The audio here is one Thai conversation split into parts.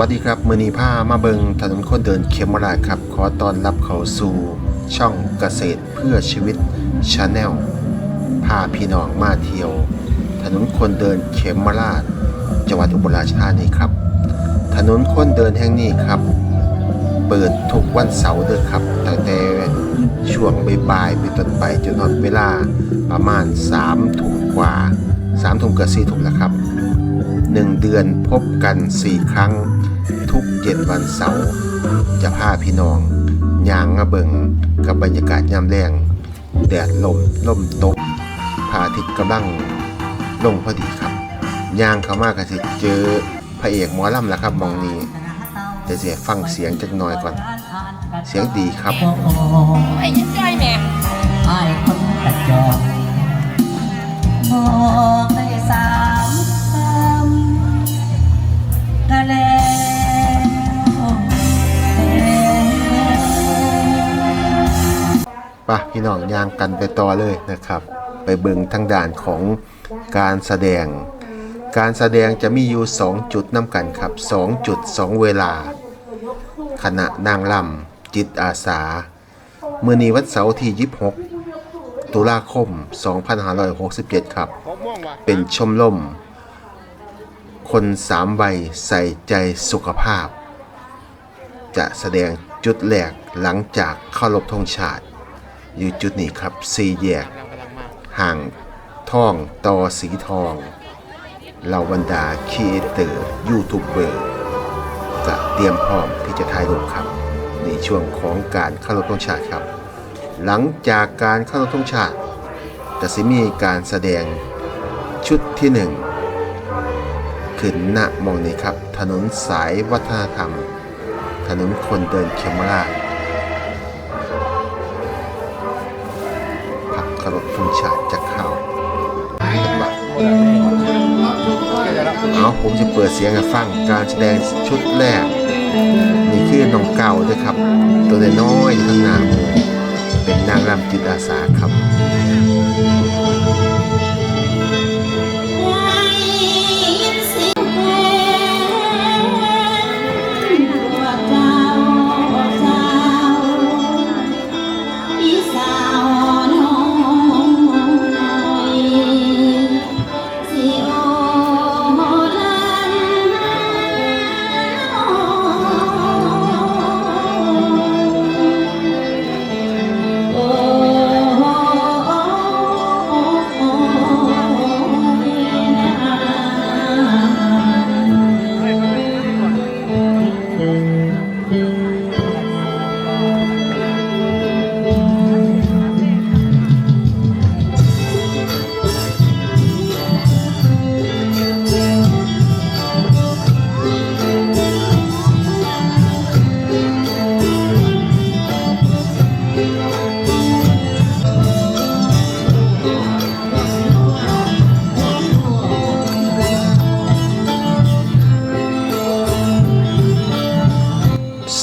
วัสดีครับ มือนีผ้ามาเบิงถนนคนเดินเขมราชครับ ขอต้อนรับเขาสู่ช่องเกษตรเพื่อชีวิตชาแนลพาพี่น้องมาเที่ยว ถนนคนเดินเขมราช จังหวัดอุบลราชธานีครับ ถนนคนเดินแห่งนี้ครับ เปิดทุกวันเสาร์เด้อครับ ตั้งแต่ช่วงบ่ายๆไปต้นไปจนนอนเวลาประมาณ3ทุ่มกว่า3ทุ่มเกือบ4ทุ่มแล้วครับหนึ่งเดือนพบกัน 4 ครั้ง ทุกเย็นวันเสาร์จะพาพี่น้องย่างมาเบิงกับบรรยากาศยามแรงแดดลมลมตกพระอาทิตย์กำลังลงพอดีครับย่างเข้ามาก็สิเจอพระเอกหมอลำแล้วครับมองนี้เดี๋ยวเสียฟังเสียงจักหน่อยก่อน เสียงดีครับไอ้ยิ้มย่อยแม่ไอ้คนกระจอก พี่น้องย่างกันไปต่อเลยนะครับ ไปเบิงทางด่านของการแสดง การแสดงจะมีอยู่ 2 จุดน้ำกันครับ 2 จุด 2 เวลาคณะนางลำจิตอาสา เมื่อนี้วันเสาร์ที่ 26 ตุลาคม 2567 ครับ เป็นชมรมคนสามวัยใส่ใจสุขภาพ จะแสดงจุดแรกหลังจากเข้ารบธงชาติ อยู่จุดนี้ครับสี่แยกห่างท่องต่อสีทองเหล่าบรรดาครีเอเตอร์ยูทูบเบอร์จะเตรียมพร้อมที่จะถ่ายรูปครับ ในช่วงของการเข้ารบธงชาติครับ หลังจากการเข้ารบธงชาติจะสิมีการแสดงชุดที่หนึ่งขึ้นณหมองนี้ครับ ถนนสายวัฒนธรรม ถนนคนเดินเขมราช เคารพธงชาติจะเข้าเอาผมจะเปิดเสียงให้ฟังการแสดงชุดแรก นี่คือน้องเก่าด้วยครับ ตัวน้อยๆอยู่ข้างหน้ามือเป็นนางรำจิตอาสาครับ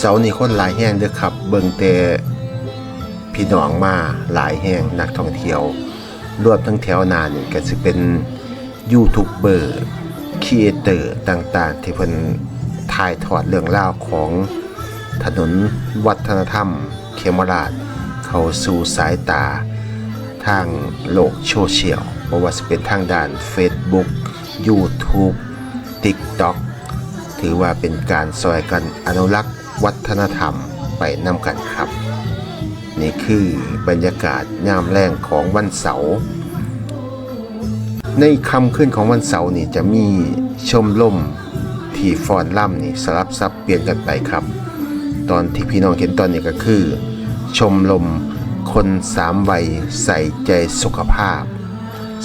เสาร์นี้คนหลายแห้งเด้อครับ เบิ่งแต่พี่น้องมาหลายแห้งนักท่องเที่ยวรวมทั้งแถวนานี่ก็สิเป็นยูทูบเบอร์ครีเอเตอร์ต่างๆ ที่เพิ่นถ่ายทอดเรื่องราวของถนนวัฒนธรรมเขมราช เข้าสู่สายตา ทางโลกโซเชียลบ่ว่าจะเป็นทางด้าน Facebook YouTube TikTok ถือว่าเป็นการซอยกันอนุรักษ์ วัฒนธรรมไปนำกันครับ นี่คือบรรยากาศยามแรงของวันเสาร์ในคำขึ้นของวันเสาร์นี่จะมีชมลมที่ฟอนล่ำนี่สลับซับเปลี่ยนกันไปครับ ตอนที่พี่น้องเห็นตอนนี้ก็คือ ชมลมคนสามวัยใส่ใจสุขภาพ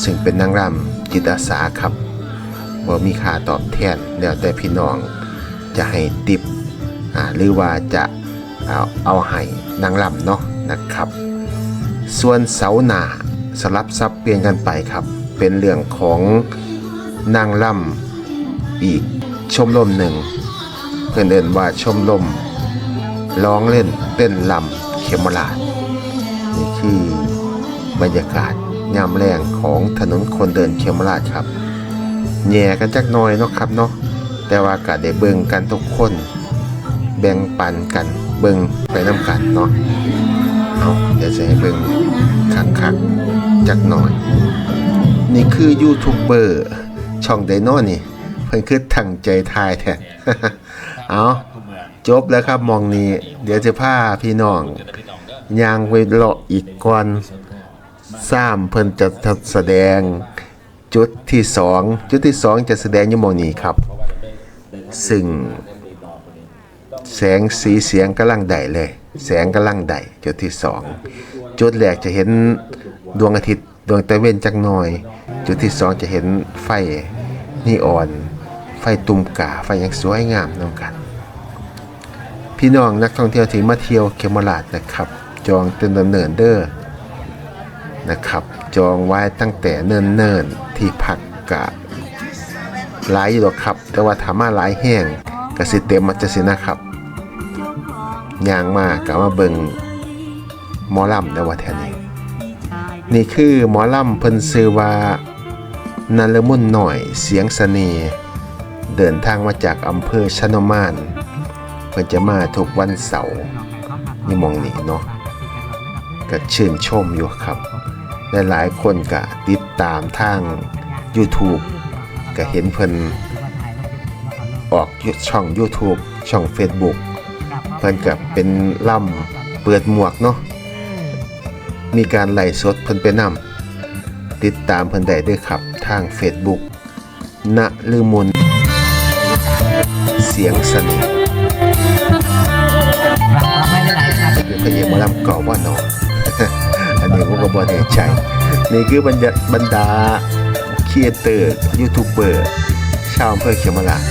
ซึ่งเป็นนางรำจิตอาสาครับบ่มีค่าตอบแทนแล้วแต่พี่น้องจะให้ติป หรือว่าจะเอาเอาให้นางลำเนาะนะครับ ส่วนเสาหนาสลับซับเปลี่ยนกันไปครับ เป็นเรื่องของนางลำอีกชมรมหนึ่งเพื่อนเดินว่าชมรมร้องเล่นเต้นลำเขมราชนี่คือบรรยากาศยามแรงของถนนคนเดินเขมราชครับแหย่กันจักน่อยเนาะครับเนาะแต่ว่าก็ได้เบิ่งกันทุกคน แบ่งปันกันเบิ่งไปน้ำกันเนาะเอาเดี๋ยวจะให้เบิ่งคักๆจักหน่อย นี่คือยูทูบเบอร์ช่องไดโน่นี่ เพิ่นคือตั้งใจทายแท้เอาจบแล้วครับมองนี้ เดี๋ยวจะพาพี่น้องยางไปเลาะอีกก่อนซ้ำเพิ่นจะแสดงจุดที่สองจุดที่สองจะแสดงอยู่มองนี้ครับ ซึ่ง แสงสีเสียงกำลังได้เลย แสงกำลังได้จุดที่สองจุดแรกจะเห็นดวงอาทิตย์ดวงตะเวนจักหน่อย จุดที่สองจะเห็นไฟนีออน ไฟตุ่มกาไฟอยังสวยงามนำกัน พี่น้องนักท่องเที่ยวที่มาเที่ยวเขมราชนะครับ จองเต็นดำเนินเด้อนะครับ จองไว้ตั้งแต่เนิ่นๆที่พักกะหลายอยู่หรอกครับ แต่ว่าถามมาหลายแห้งก็สิเต็มมาจะสินะครับ ย่างมากก็มาเบิงหมอลำในวัดแถวนี้นี่คือหมอลำเพิ่นซื้อว่านันลมุนหน่อยเสียงเสน่ห์เดินทางมาจากอำเภอชะโนมานเพิ่นจะมาทุกวันเสาร์นี่มองนี้เนาะก็ชื่นชมอยู่ครับหลายๆคนก็ติดตามทาง YouTube ก็เห็นเพิ่นออกช่อง YouTube ช่อง Facebook เพิ่นกับเป็นล่ำเปิดหมวกเนาะมีการไล่สดเพิ่นไปนำติดตามเพิ่นได้ด้วยครับทาง Facebook ณลือมุนเสียงสนิทรับไม่ได้หลายครับเป็นพระเอกหมอลำเก่าว่าเนาะอันนี้ผมก็บ่แน่ใจนี่คือบรรดาบรรดาครีเอเตอร์ยูทูบเบอร์ชาวอำเภอเขมราช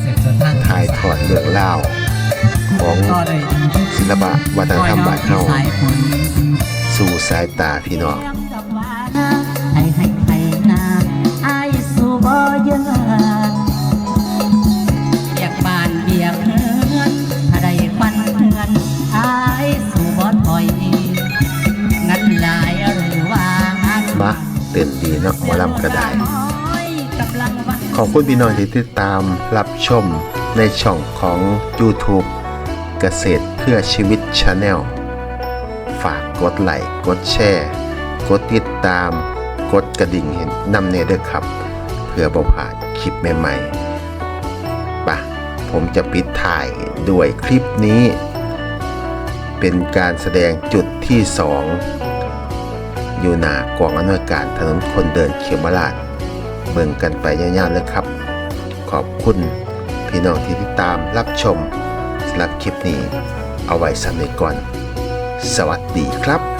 เสร็จจนทั้งถ่ายทอดเรื่องราว ของศิลปะวัฒนธรรมบ้านเฮาสายฝนสู่สายตาพี่น้องให้ให้ให้นาไอ้สู่บ่เยอะเบียกบานเบียกเฮือนถ้าได้ฟันเฮือนไอ้สู่บ่ถอยงั้นหลหรือว่ามาเต้นดีนาะหมอลำก็ไดขอบคุณพี่น้องที่ติดตามรับชมในช่องของ YouTube เกษตรเพื่อชีวิต Channel ฝากกดไลค์กดแชร์กดติดตาม กดกระดิ่งเห็นนำเนเด้อครับ เพื่อบ่พลาดคลิปใหม่ๆปะผมจะปิดถ่ายด้วยคลิปนี้ เป็นการแสดงจุดที่ 2 อยู่หน้ากองอำนวยการถนนคนเดินเขียวมาลาดเบิ่งกันไปยาวๆเลยครับ ขอบคุณพี่น้องที่ติดตามรับชม รับคลิปนี้ เอาไว้สำเร็จก่อน สวัสดีครับ